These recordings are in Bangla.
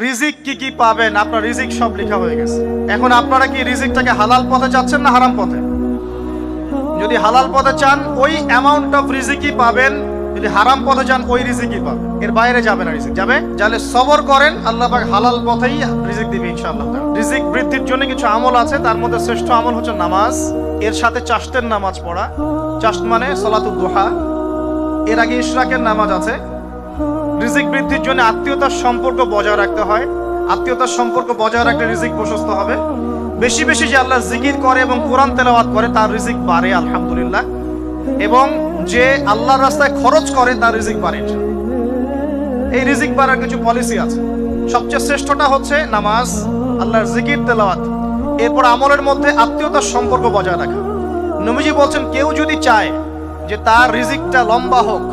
রিজিক কি কি পাবেন? আপনার রিজিক সব লেখা হয়ে গেছে। এখন আপনারা কি রিজিকটাকে হালাল পথে চাচ্ছেন না হারাম পথে? যদি হালাল পথে চান ওই অ্যামাউন্ট অফ রিজিকই পাবেন। যদি হারাম পথে চান ওই রিজিকই পাবেন। এর বাইরে যাবে না রিজিক। যাবে? যাহলে সবর করেন, আল্লাহ পাক হালাল পথেই রিজিক দিবে ইনশাআল্লাহ। রিজিক বৃদ্ধির জন্য কিছু আমল আছে, তার মধ্যে শ্রেষ্ঠ আমল হচ্ছে নামাজ। এর সাথে চাষ্টের নামাজ পড়া। চাষ্ট মানে সলাতুদ দুহা। এর আগে ইশরাকের নামাজ আছে। রিজিক বৃদ্ধির জন্য আত্মীয়তার সম্পর্ক বজায় রাখতে হয়। আত্মীয়তার সম্পর্ক বজায় রাখলে রিজিক প্রশস্ত হবে। বেশি বেশি যে আল্লাহ জিকির করে এবং কোরআন তেলাওয়াত করে, তার রিজিক বাড়ে, আলহামদুলিল্লাহ। এবং যে আল্লাহর রাস্তায় খরচ করে, তার রিজিক বাড়ে এই রিজিক বাড়ার কিছু পলিসি আছে। সবচেয়ে শ্রেষ্ঠটা হচ্ছে নামাজ, আল্লাহর জিকির, তেলাওয়াত। এরপর আমলের মধ্যে আত্মীয়তার সম্পর্ক বজায় রাখা। নবীজি বলছেন, কেউ যদি চায় যে তার রিজিকটা লম্বা হোক,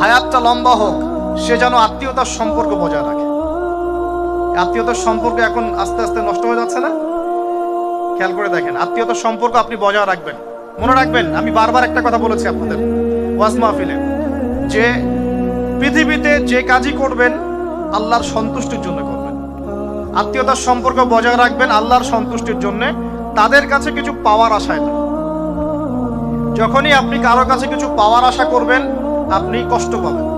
হায়াতটা লম্বা হোক সে যেন আত্মীয়তার সম্পর্ক বজায় রাখে। আত্মীয়তার সম্পর্ক এখন আস্তে আস্তে নষ্ট হয়ে যাচ্ছে না? খেয়াল করে দেখেন, আত্মীয়তার সম্পর্ক আপনি বজায় রাখবেন। মনে রাখবেন, আমি বারবার একটা কথা বলেছি আপনাদের, ওয়াজ মাহফিলে। যে পৃথিবীতে যে কাজই করবেন, আল্লাহর সন্তুষ্টির জন্য করবেন। আত্মীয়তার সম্পর্ক বজায় রাখবেন আল্লাহর সন্তুষ্টির জন্য, তাদের কাছে কিছু পাওয়ার আশায় না। যখনই আপনি কারও কাছে কিছু পাওয়ার আশা করবেন, আপনি কষ্ট পাবেন।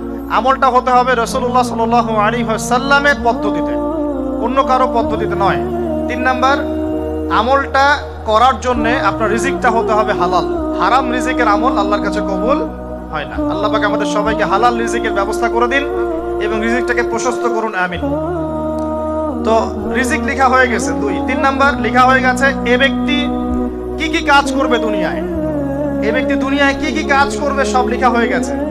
আমলটা হতে হবে রসুল্লাহ সাল আলী সাল্লামের পদ্ধতিতে। অন্য কারও পদ্ধতিতে নয়। তিন নাম্বার, আমলটা করার জন্য আপনার রিজিকটা হতে হবে হালাল। হারাম রিজিকের আমল আল্লাহর কাছে কবুল হয় না। আল্লাহ পাক আমাদের সবাইকে হালাল রিজিকের ব্যবস্থা করে দিন এবং রিজিকটাকে প্রশস্ত করুন, আমিন। তো রিজিক লেখা হয়ে গেছে দুই। তিন নাম্বার, লেখা হয়ে গেছে এ ব্যক্তি কি কি কাজ করবে দুনিয়ায়? এ ব্যক্তি দুনিয়ায় কি কি কাজ করবে সব লেখা হয়ে গেছে।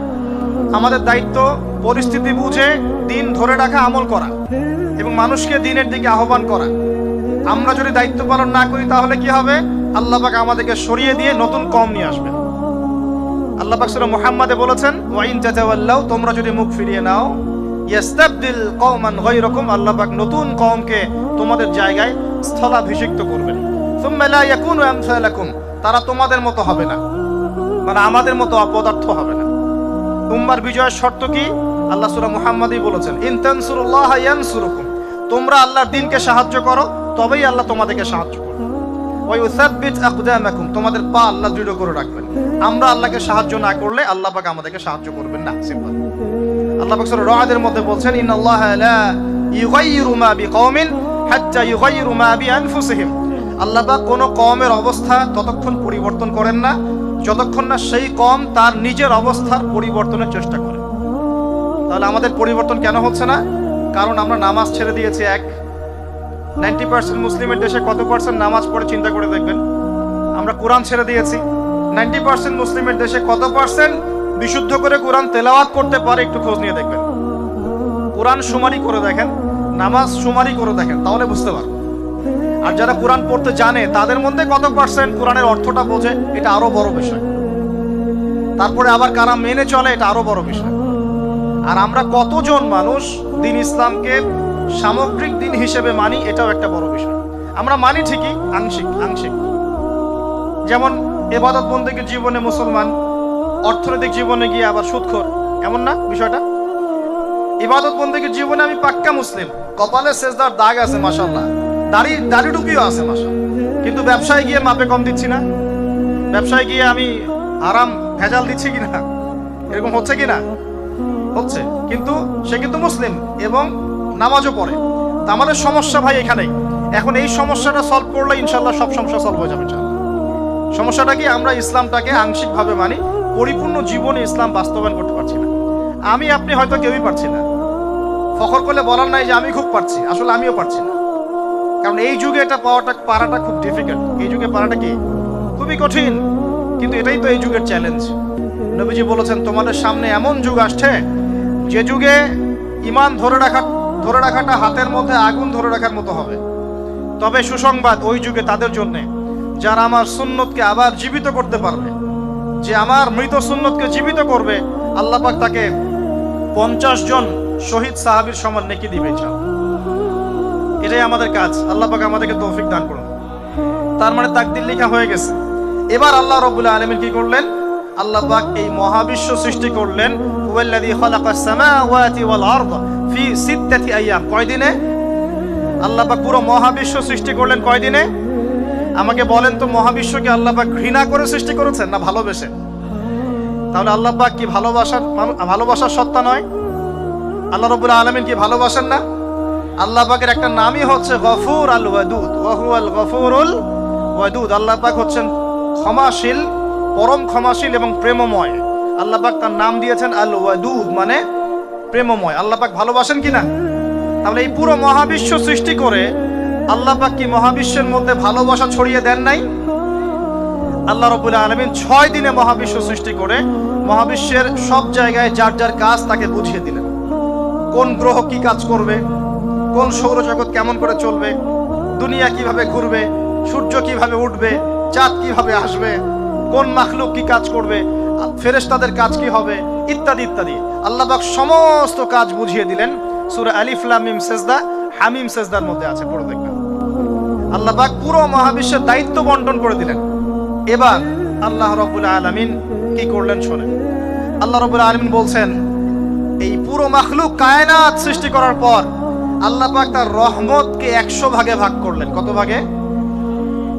আমাদের দায়িত্ব পরিস্থিতি বুঝে দিন ধরে রাখা, আমল করা এবং মানুষকে দিনের দিকে আহ্বান করা। আমরা যদি দায়িত্ব পালন না করি তাহলে কি হবে? আল্লাহ পাক আমাদেরকে সরিয়ে দিয়ে নতুন কম নিয়ে আসবেন আল্লাহ পাক সূরা মুহাম্মাদে বলেছেন, ওয়াইন তাতাওয়াল্লাউ তোমরা যদি মুখ ফিরিয়ে নাও, ইয়াস্তাবদিল কওমান গায়রাকুম আল্লাহ পাক নতুন কওমকে তোমাদের জায়গায় স্থলাভিষিক্ত করবেন। সুম্মা লা ইয়াকুনু আমসালাকুম, তারা তোমাদের মতো হবে না। মানে আমাদের মতো অপদার্থ হবে না। উম্মার বিজয়ের শর্ত কি? আল্লাহ সূরা মুহাম্মাদই বলেছেন, ইন তানসুরুল্লাহ ইয়ানসুরুকুম। তোমরা আল্লাহর দিনকে সাহায্য করো, তবেই আল্লাহ তোমাদেরকে সাহায্য করবে। ওই উসাব্বিত আকদামাকুম, তোমাদের পা আল্লাহ দৃঢ় করে রাখবেন। আমরা আল্লাহকে সাহায্য না করলে আল্লাহ পাক আমাদেরকে সাহায্য করবেন না, সিম্পল। আল্লাহ পাক সূরা রাদের মধ্যে বলছেন, ইন্নাল্লাহা লা ইউগাইয়িরু মা বিকওমিন হাত্তা ইউগাইয়িরু মা বিআনফুসিহিম। আল্লাহ পাক কোনো কওমের অবস্থা ততক্ষণ পরিবর্তন করেন না যতক্ষণ না সেই কম তার নিজের অবস্থার পরিবর্তনের চেষ্টা করে। তাহলে আমাদের পরিবর্তন কেন হচ্ছে না? কারণ আমরা নামাজ ছেড়ে দিয়েছি এক। নাইনটি পার্সেন্ট মুসলিমের দেশে কত পার্সেন্ট নামাজ পড়ে চিন্তা করে দেখবেন? আমরা কোরআন ছেড়ে দিয়েছি। নাইনটি পার্সেন্ট মুসলিমের দেশে কত পার্সেন্ট বিশুদ্ধ করে কোরআন তেলাওয়াত করতে পারে একটু খোঁজ নিয়ে দেখবেন। কোরআন সুমারি করে দেখেন, নামাজ সুমারি করে দেখেন, তাহলে বুঝতে পারবেন। আর যারা কোরআন পড়তে জানে, তাদের মধ্যে কত পার্সেন্ট কোরআনের অর্থটা বোঝে, এটা আরও বড় বিষয়। তারপরে আবার কারা মেনে চলে, এটা আরও বড় বিষয়। আর আমরা কতজন মানুষ দিন ইসলামকে সামগ্রিক দিন হিসেবে মানি, এটাও একটা বড় বিষয়। আমরা মানি ঠিকই, আংশিক আংশিক। যেমন এবাদত বন্দীকে জীবনে মুসলমান, অর্থনৈতিক জীবনে গিয়ে আবার সুদখোর, এমন না বিষয়টা? ইবাদত বন্দীকে জীবনে আমি পাক্কা মুসলিম, কপালে শেষদার দাগ আছে মাসাল্লাহ দাড়ি দাড়ি টুপিও আছে মাসা কিন্তু ব্যবসায় গিয়ে মাপে কম দিচ্ছি না। ব্যবসায় গিয়ে আমি আরাম ভেজাল দিচ্ছি কিনা, এরকম হচ্ছে কিনা? হচ্ছে। কিন্তু সে কিন্তু মুসলিম এবং নামাজও পড়ে। তা আমাদের সমস্যা ভাই এখানেই। এখন এই সমস্যাটা সলভ করলে ইনশাল্লাহ সব সমস্যা সলভ হয়ে যাবে সমস্যাটা কি? আমরা ইসলামটাকে আংশিকভাবে মানি, পরিপূর্ণ জীবনে ইসলাম বাস্তবায়ন করতে পারছি না। আমি, আপনি হয়তো কেউই পারছি না। ফখর করলে বলার নাই যে আমি খুব পারছি। আসলে আমিও পারছি না। কারণ এই যুগে এটা পাওয়াটা, পারাটা খুব ডিফিকাল্ট এই যুগে পারাটা কি? খুবই কঠিন, কিন্তু এটাই তো এই যুগের চ্যালেঞ্জ নবীজি বলেছেন, তোমাদের সামনে এমন যুগ আসছে, যে যুগে ইমান ধরে রাখা, ধরে রাখাটা হাতের মধ্যে, আগুন ধরে রাখার মতো হবে। তবে সুসংবাদ, ওই যুগে তাদের জন্য, যারা আমার সুন্নতকে আবার জীবিত করতে পারবে, যে আমার মৃত সুন্নতকে জীবিত করবে, আল্লাহ পাক তাকে পঞ্চাশ জন শহীদ সাহাবীর সমান নেকি দিবে, ইনশাআল্লাহ। এটাই আমাদের কাজ। আল্লাহ পাক আমাদেরকে তৌফিক দান করুন। তার মানে তাকদির লেখা হয়ে গেছে। এবার আল্লাহ রবুল্লা আলমিন কি করলেন? আল্লাহ পাক এই মহাবিশ্ব সৃষ্টি করলেন। হুয়াল্লাযী খালাকাস সামাওয়াতি ওয়াল আরদ ফি সিত্তাতি আইয়াম। কয় দিনে আল্লাহ পাক পুরো মহাবিশ্ব সৃষ্টি করলেন কয় দিনে আমাকে বলেন তো মহাবিশ্বকে আল্লাহ পাক ঘৃণা করে সৃষ্টি করেছেন না ভালোবেসে? তাহলে আল্লাহ পাক কি ভালোবাসার ভালোবাসার সত্তা নয়? আল্লাহ রবুল্লা আলমিন কি ভালোবাসেন না? আল্লাহ পাকের একটা নামই হচ্ছে গফুর আল ওয়াদুদ। ওয়াহু আল গফুরুল ওয়াদুদ। আল্লাহ পাক হচ্ছেন ক্ষমাশীল, পরম ক্ষমাশীল এবং প্রেমময়। আল্লাহ পাক তার নাম দিয়েছেন আল ওয়াদুদ মানে প্রেমময়। আল্লাহ পাক ভালোবাসেন কি না? তাহলে এই পুরো মহাবিশ্ব সৃষ্টি করে আল্লাহ পাক কি মহাবিশ্বের মধ্যে ভালোবাসা ছড়িয়ে দেন নাই? আল্লাহ রবুল্লা আলমিন ছয় দিনে মহাবিশ্ব সৃষ্টি করে মহাবিশ্বের সব জায়গায় যার যার কাজ তাকে বুঝিয়ে দিলেন। কোন গ্রহ কি কাজ করবে? কোন সৌরজগৎ কেমন করে চলবে? দুনিয়া কীভাবে ঘুরবে? সূর্য কীভাবে উঠবে? চাঁদ কীভাবে আসবে? কোন মাখলুক কি কাজ করবে? ফেরেশতাদের কাজ কি হবে? ইত্যাদি ইত্যাদি। আল্লাহবাক সমস্ত কাজ বুঝিয়ে দিলেন। সূরা আলিফ, লাম, মিম, সেজদা, হামিম সেজদার মধ্যে আছে, পড়ে দেখবেন। আল্লাহবাক পুরো মহাবিশ্বের দায়িত্ব বন্টন করে দিলেন। এবার আল্লাহ রবুল আলমিন কি করলেন শোনেন। আল্লাহ রবুল আলমিন বলছেন, এই পুরো মাখলুক কায়নাত সৃষ্টি করার পর আল্লাহ পাক তার রহমতকে একশো ভাগে ভাগ করলেন। কত ভাগে?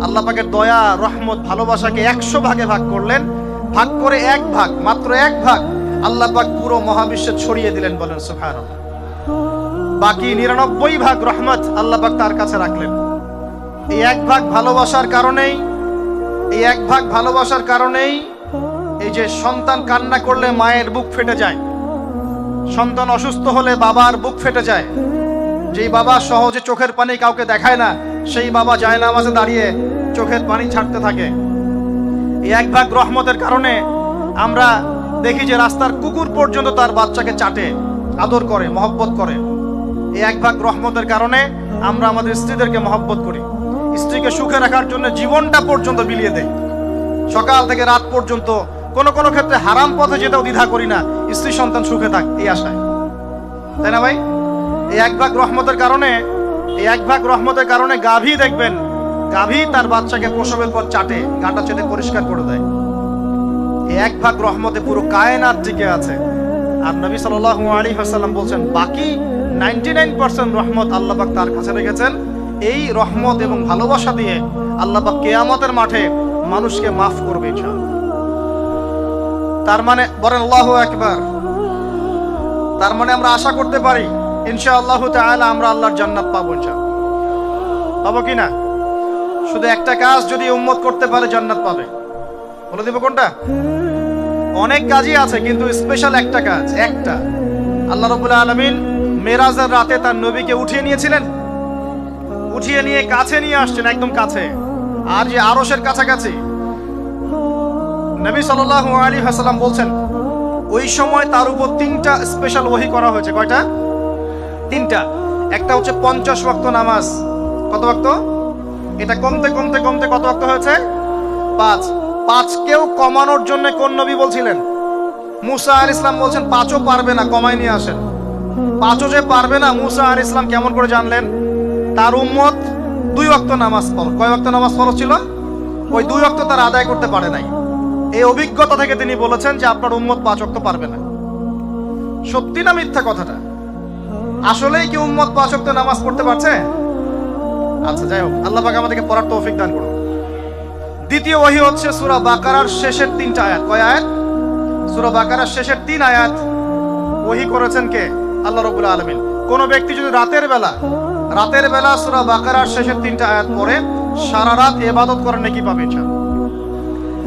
আল্লাহ পাকের দয়া, রহমত, ভালোবাসাকে একশো ভাগে ভাগ করলেন। ভাগ করে এক ভাগ, মাত্র এক ভাগ আল্লাহ পাক পুরো মহাবিশ্বে ছড়িয়ে দিলেন বলেন সুফান বাকি নিরানব্বই ভাগ রহমত আল্লাহ পাক তার কাছে রাখলেন। এই এক ভাগ ভালোবাসার কারণেই, এই এক ভাগ ভালোবাসার কারণেই এই যে সন্তান কান্না করলে মায়ের বুক ফেটে যায়, সন্তান অসুস্থ হলে বাবার বুক ফেটে যায় যেই বাবা সহজে চোখের পানি কাউকে দেখায় না, সেই বাবা যায় না মাঝে দাঁড়িয়ে চোখের পানি ছাড়তে থাকে। এই এক ভাগ রহমতের কারণে আমরা দেখি যে রাস্তার কুকুর পর্যন্ত তার বাচ্চাকে চাটে, আদর করে, মহব্বত করে। এই এক ভাগ রহমতের কারণে আমরা আমাদের স্ত্রীদেরকে মহব্বত করি। স্ত্রীকে সুখে রাখার জন্য জীবনটা পর্যন্ত বিলিয়ে দেয় সকাল থেকে রাত পর্যন্ত কোন কোনো ক্ষেত্রে হারাম পথে যেটাও দ্বিধা করি না, স্ত্রী সন্তান সুখে থাক, এই আশায়। তাই না ভাই? এই এক ভাগ রহমতের কারণে, এই এক ভাগ রহমতের কারণে গাভী দেখবেন, গাভী তার বাচ্চাকে প্রসবের পর চাটে, গাটা চেটে পরিষ্কার করে দেয়। এই এক ভাগ রহমতে পুরো কায়নাত টিকে আছে। আর নবী সাল্লাল্লাহু আলাইহি ওয়াসাল্লাম বলছেন, বাকি 99% রহমত আল্লাহ পাক তার কাছে রেখেছেন। এই রহমত এবং ভালোবাসা দিয়ে আল্লাহ পাক কিয়ামতের মাঠে মানুষকে মাফ করবে তার মানে বলেন আল্লাহু আকবার। তার মানে আমরা আশা করতে পারি ইনশাআল্লাহ তাআলা আমরা আল্লাহর জান্নাত পাবো ইনশাআল্লাহ। পাবো কি না? শুধু একটা কাজ যদি উম্মত করতে পারে, জান্নাত পাবে। বলে দিব কোনটা? অনেক কাজই আছে, কিন্তু স্পেশাল একটা কাজ, একটা। আল্লাহ রবুল্লা আলমিন মেরাজের রাতে তার নবীকে উঠিয়ে নিয়েছিলেন। উঠিয়ে নিয়ে কাছে নিয়ে আসছেন, একদম কাছে। আর যে আরসের কাছাকাছি। নবী সাল্লাল্লাহু আলাইহি হাসাল্লাম বলছেন, ওই সময় তার উপর তিনটা স্পেশাল ওহি করা হয়েছে। কয়টা? তিনটা। একটা হচ্ছে পঞ্চাশ ওয়াক্ত নামাজ। কত ওয়াক্ত? এটা কমতে কমতে কমতে কত ওয়াক্ত হয়েছে? পাঁচ। পাঁচকেও কমানোর জন্য কোন নবী বলছিলেন? মুসা আল ইসলাম বলছেন, পাঁচও পারবে না কমাই নিয়ে আসেন। পাঁচও যে পারবে না, মুসা আল ইসলাম কেমন করে জানলেন? তার উম্মত দুই ওয়াক্ত নামাজ পড়ো। কয় ওয়াক্ত নামাজ পড়ো ছিল? ওই দুই ওয়াক্ত তার আদায় করতে পারে নাই। এই অভিজ্ঞতা থেকে তিনি বলেছেন যে আপনার উম্মত পাঁচ ওয়াক্ত পারবে না। সত্যি না মিথ্যা কথাটা? আসলেই কি উম্মত পাঁচ ওয়াক্ত নামাজ পড়তে পারছে? আচ্ছা যাই হোক, আল্লাহ পাক আমাদেরকে পড়ার তৌফিক দান করুন। দ্বিতীয় ওহি হচ্ছে সূরা বাকারার শেষের তিনটা আয়াত। কয় আয়াত? সূরা বাকারার শেষের তিন আয়াত। ওহি করেছেন কে? আল্লাহ রাব্বুল আলামিন। কোন ব্যক্তি যদি রাতের বেলা রাতের বেলা সূরা বাকারার শেষের তিনটা আয়াত পড়ে, সারা রাত ইবাদত করে নাকি পাবে ইনশাআল্লাহ।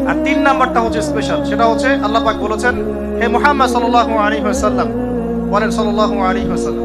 আর তিন নাম্বারটা হচ্ছে স্পেশাল সেটা হচ্ছে আল্লাহ পাক বলেছেন, হে মুহাম্মদ সাল্লাল্লাহু আলাইহি ওয়াসাল্লাম, বলেন সাল্লাল্লাহু আলাইহি ওয়াসাল্লাম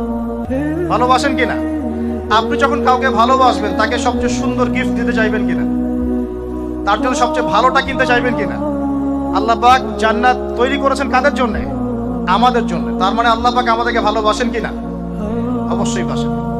ভালোবাসেন কিনা? আপনি যখন কাউকে ভালোবাসবেন, তাকে সবচেয়ে সুন্দর গিফট দিতে চাইবেন কিনা? তার জন্য সবচেয়ে ভালোটা কিনতে চাইবেন কিনা? আল্লাহ পাক জান্নাত তৈরি করেছেন কাদের জন্য? আমাদের জন্য। তার মানে আল্লাহ পাক আমাদেরকে ভালোবাসেন কিনা? অবশ্যই বাসেন।